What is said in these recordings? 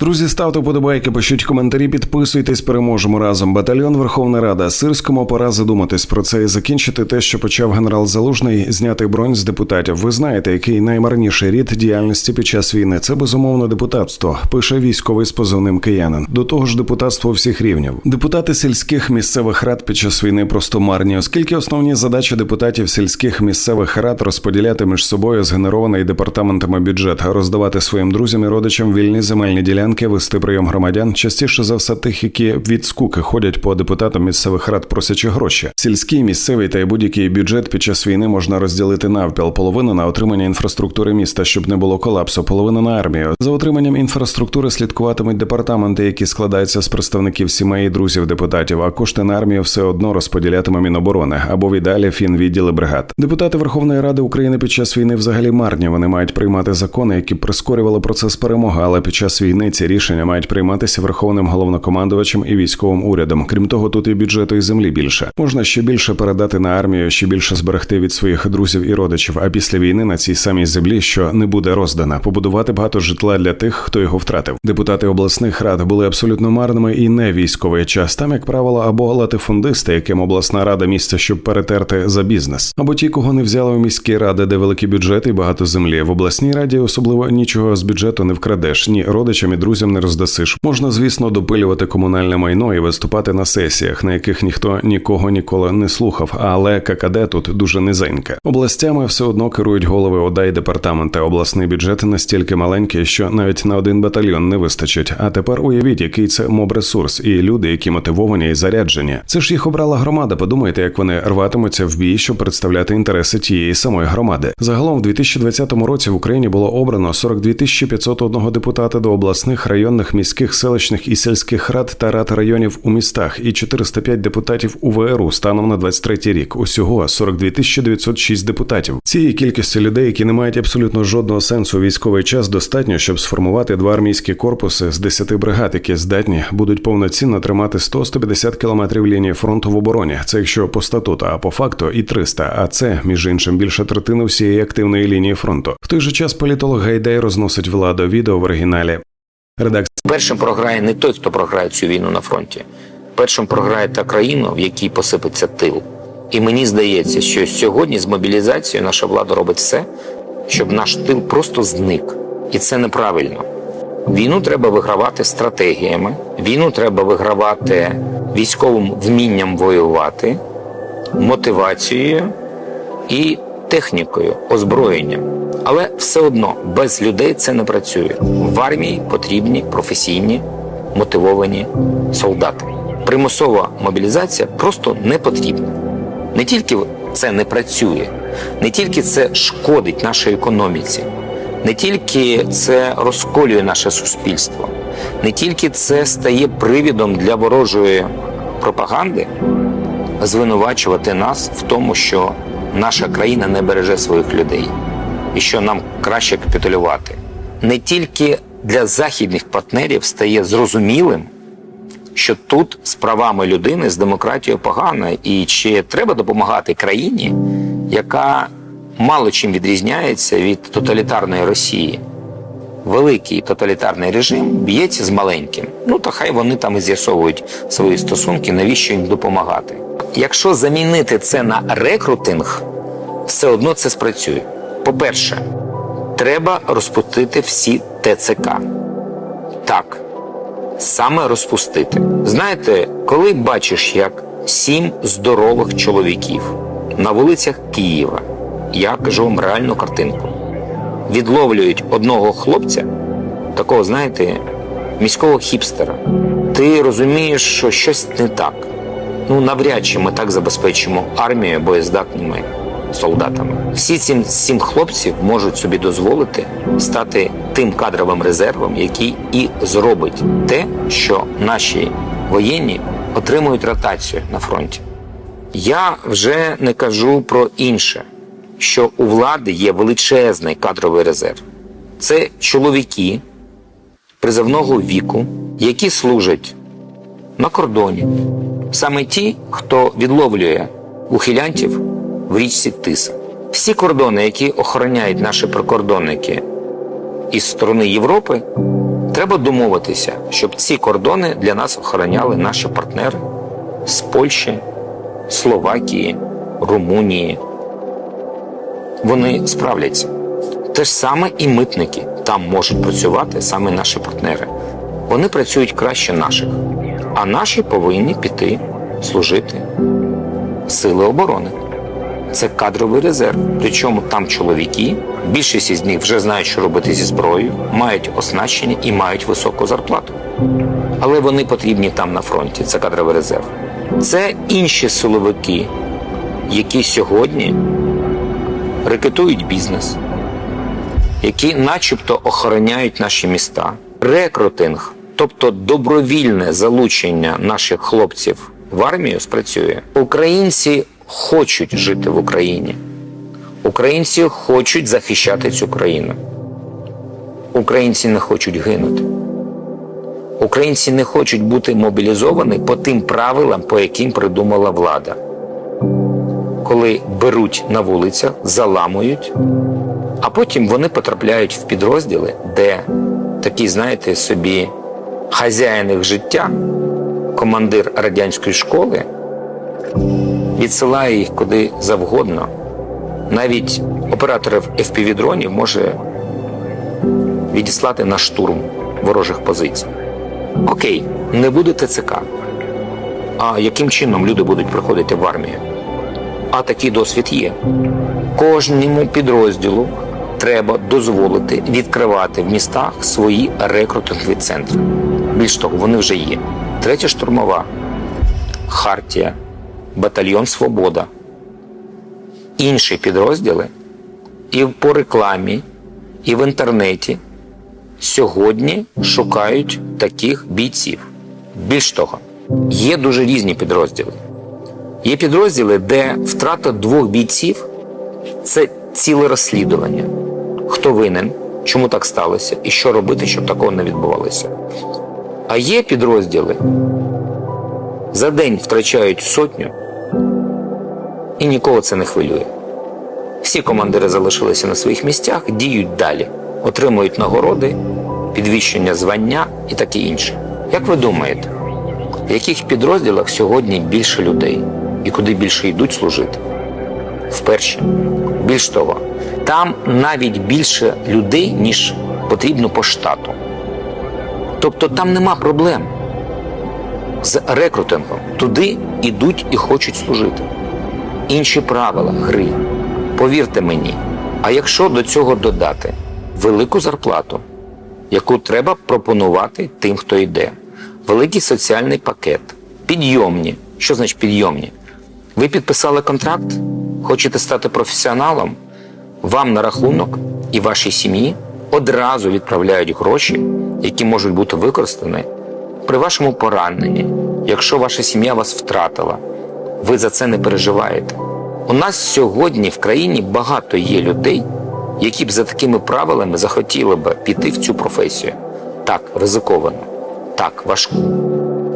Друзі, ставте подобайки, пишіть коментарі, підписуйтесь, переможемо разом. Батальйон Верховна Рада. Сирському пора задуматись про це і закінчити те, що почав генерал Залужний, зняти бронь з депутатів. Ви знаєте, який наймарніший рід діяльності під час війни. Це безумовно депутатство. Пише військовий з позивним киянин. До того ж, депутатство всіх рівнів. Депутати сільських місцевих рад під час війни просто марні, оскільки основні задачі депутатів сільських місцевих рад розподіляти між собою згенерований департаментами бюджет, роздавати своїм друзям і родичам вільні земельні ділянки, вести прийом громадян, частіше за все тих, які від скуки ходять по депутатам місцевих рад, просячи гроші. Сільський, місцевий та й будь-який бюджет під час війни можна розділити навпіл. Половину на отримання інфраструктури міста, щоб не було колапсу, половину на армію. За отриманням інфраструктури слідкуватимуть департаменти, які складаються з представників сімей і друзів депутатів. А кошти на армію все одно розподілятиме Міноборони або в ідеалі фінвідділи бригад. Депутати Верховної Ради України під час війни взагалі марні. Вони мають приймати закони, які прискорювали процес перемоги. Але під час війни ці рішення мають прийматися верховним головнокомандувачем і військовим урядом. Крім того, тут і бюджету і землі більше. Можна ще більше передати на армію, ще більше зберегти від своїх друзів і родичів. А після війни на цій самій землі, що не буде роздана, побудувати багато житла для тих, хто його втратив. Депутати обласних рад були абсолютно марними і не військовий час. Там, як правило, або латифундисти, яким обласна рада місця, щоб перетерти за бізнес, або ті, кого не взяли в міські ради, де великі бюджети і багато землі. В обласній раді особливо нічого з бюджету не вкрадеш, ні родичам і друзям не роздасиш. Можна, звісно, допилювати комунальне майно і виступати на сесіях, на яких ніхто нікого ніколи не слухав. Але ККД тут дуже низеньке. Областями все одно керують голови ОДА і департаменти. Обласний бюджет настільки маленький, що навіть на один батальйон не вистачить. А тепер уявіть, який це моб-ресурс, і люди, які мотивовані і заряджені. Це ж їх обрала громада. Подумайте, як вони рватимуться в бій, щоб представляти інтереси тієї самої громади. Загалом, в 2020 році в Україні було обрано 42 тисячі 501 депутата до обласних, районних, міських, селищних і сільських рад та рад районів у містах, і 405 депутатів у ВРУ станом на 23 рік. Усього 42 тисячі 906 депутатів. Цієї кількості людей, які не мають абсолютно жодного сенсу у військовий час, достатньо, щоб сформувати два армійські корпуси з 10 бригад, які здатні будуть повноцінно тримати 100-150 кілометрів лінії фронту в обороні. Це якщо по статуту, а по факту і 300. А це між іншим більше третини всієї активної лінії фронту. В той же час політолог Гайдай розносить владу відео в оригіналі. Редакція Першим програє не той, хто програє цю війну на фронті. Першим програє та країна, в якій посипеться тил. І мені здається, що сьогодні з мобілізацією наша влада робить все, щоб наш тил просто зник. І це неправильно. Війну треба вигравати стратегіями, війну треба вигравати військовим вмінням воювати, мотивацією і технікою, озброєнням. Але все одно без людей це не працює. В армії потрібні професійні мотивовані солдати. Примусова мобілізація просто не потрібна. Не тільки це не працює, не тільки це шкодить нашій економіці, не тільки це розколює наше суспільство, не тільки це стає привідом для ворожої пропаганди, звинувачувати нас в тому, що наша країна не береже своїх людей і що нам краще капітулювати. Не тільки для західних партнерів стає зрозумілим, що тут з правами людини, з демократією погано, і чи треба допомагати країні, яка мало чим відрізняється від тоталітарної Росії. Великий тоталітарний режим б'ється з маленьким. Ну то хай вони там і з'ясовують свої стосунки, навіщо їм допомагати. Якщо замінити це на рекрутинг, все одно це спрацює. По-перше, треба розпустити всі ТЦК. Так, саме розпустити. Знаєте, коли бачиш, як сім здорових чоловіків на вулицях Києва, я кажу вам реальну картинку, відловлюють одного хлопця, такого, знаєте, міського хіпстера, ти розумієш, що щось не так. Ну, навряд чи ми так забезпечимо армію боєздатними солдатами. Всі ці сім хлопців можуть собі дозволити стати тим кадровим резервом, який і зробить те, що наші воєнні отримують ротацію на фронті. Я вже не кажу про інше, що у влади є величезний кадровий резерв. Це чоловіки призовного віку, які служать на кордоні. Саме ті, хто відловлює ухилянтів в річці Тиса. Всі кордони, які охороняють наші прикордонники із сторони Європи, Треба домовитися, щоб ці кордони для нас охороняли наші партнери з Польщі, Словакії, Румунії. Вони справляться. Те ж саме і митники там можуть працювати саме наші партнери. Вони працюють краще наших, а наші повинні піти служити сили оборони. Це кадровий резерв. Причому там чоловіки, більшість із них вже знають, що робити зі зброєю, мають оснащення і мають високу зарплату. Але вони потрібні там на фронті. Це кадровий резерв. Це інші силовики, які сьогодні рекетують бізнес, які начебто охороняють наші міста. Рекрутинг, тобто добровільне залучення наших хлопців в армію, спрацює. Українці хочуть жити в Україні. Українці хочуть захищати цю країну. Українці не хочуть гинути. Українці не хочуть бути мобілізовані по тим правилам, по яким придумала влада. Коли беруть на вулицях, заламують, а потім вони потрапляють в підрозділи, де такі, знаєте, собі хазяїн їх життя, командир радянської школи, відсилає їх куди завгодно. Навіть операторів FPV-дронів може відіслати на штурм ворожих позицій. Окей, не буде ТЦК. А яким чином люди будуть приходити в армію? А такий досвід є. Кожному підрозділу треба дозволити відкривати в містах свої рекрутингові центри. Більш того, вони вже є. Третя штурмова, Хартія, Батальйон Свобода. Інші підрозділи і по рекламі, і в інтернеті сьогодні шукають таких бійців. Більш того, є дуже різні підрозділи. Є підрозділи, де втрата двох бійців це ціле розслідування. Хто винен, чому так сталося, і що робити, щоб такого не відбувалося. А є підрозділи, за день втрачають сотню, і нікого це не хвилює. Всі командири залишилися на своїх місцях, діють далі, отримують нагороди, підвищення звання і таке інше. Як ви думаєте, в яких підрозділах сьогодні більше людей і куди більше йдуть служити? Вперше. Більш того, там навіть більше людей, ніж потрібно по штату. Тобто там нема проблем з рекрутингом. Туди йдуть і хочуть служити. Інші правила гри. Повірте мені, а якщо до цього додати велику зарплату, яку треба пропонувати тим, хто йде, великий соціальний пакет, підйомні. Що значить підйомні? Ви підписали контракт, хочете стати професіоналом, вам на рахунок і вашій сім'ї одразу відправляють гроші, які можуть бути використані при вашому пораненні, якщо ваша сім'я вас втратила, ви за це не переживаєте. У нас сьогодні в країні багато є людей, які б за такими правилами захотіли б піти в цю професію. Так, ризиковано, так, важко.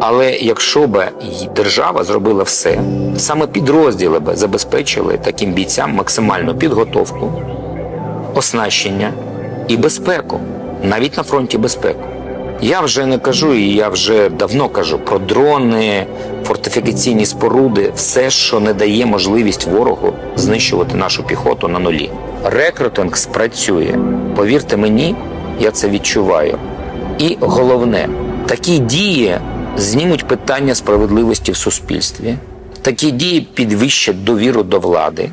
Але якщо б держава зробила все, саме підрозділи б забезпечили таким бійцям максимальну підготовку, оснащення і безпеку, навіть на фронті безпеку. Я вже не кажу, і я вже давно кажу про дрони, фортифікаційні споруди, все, що не дає можливість ворогу знищувати нашу піхоту на нулі. Рекрутинг спрацює. Повірте мені, я це відчуваю. І головне, такі дії знімуть питання справедливості в суспільстві. Такі дії підвищать довіру до влади.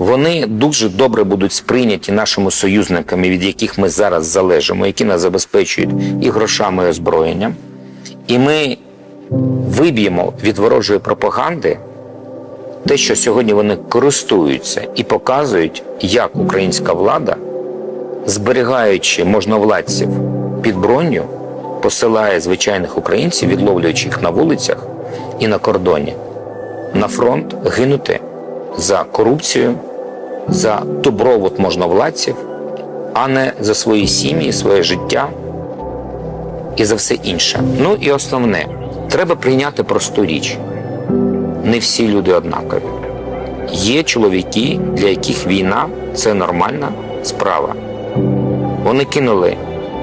Вони дуже добре будуть сприйняті нашими союзниками, від яких ми зараз залежимо, які нас забезпечують і грошами, і озброєнням. І ми виб'ємо від ворожої пропаганди те, що сьогодні вони користуються і показують, як українська влада, зберігаючи можновладців під броню, посилає звичайних українців, відловлюючи їх на вулицях і на кордоні, на фронт гинути за корупцію, за добробут можновладців, а не за свої сім'ї, своє життя і за все інше. Ну і основне, треба прийняти просту річ. Не всі люди однакові. Є чоловіки, для яких війна це нормальна справа. Вони кинули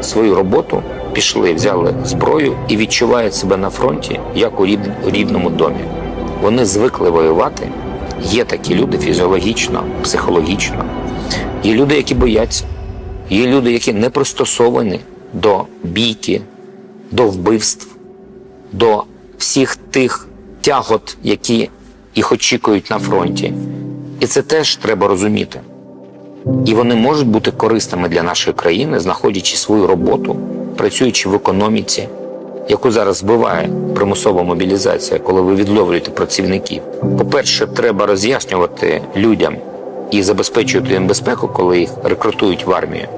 свою роботу, пішли, взяли зброю і відчувають себе на фронті як у рідному домі. Вони звикли воювати. Є такі люди фізіологічно, психологічно. Є люди, які бояться. Є люди, які не пристосовані до бійки, до вбивств, до всіх тих тягот, які їх очікують на фронті. І це теж треба розуміти. І вони можуть бути корисними для нашої країни, знаходячи свою роботу, працюючи в економіці, яку зараз збиває примусова мобілізація, коли ви відловлюєте працівників. По-перше, треба роз'яснювати людям і забезпечувати їм безпеку, коли їх рекрутують в армію.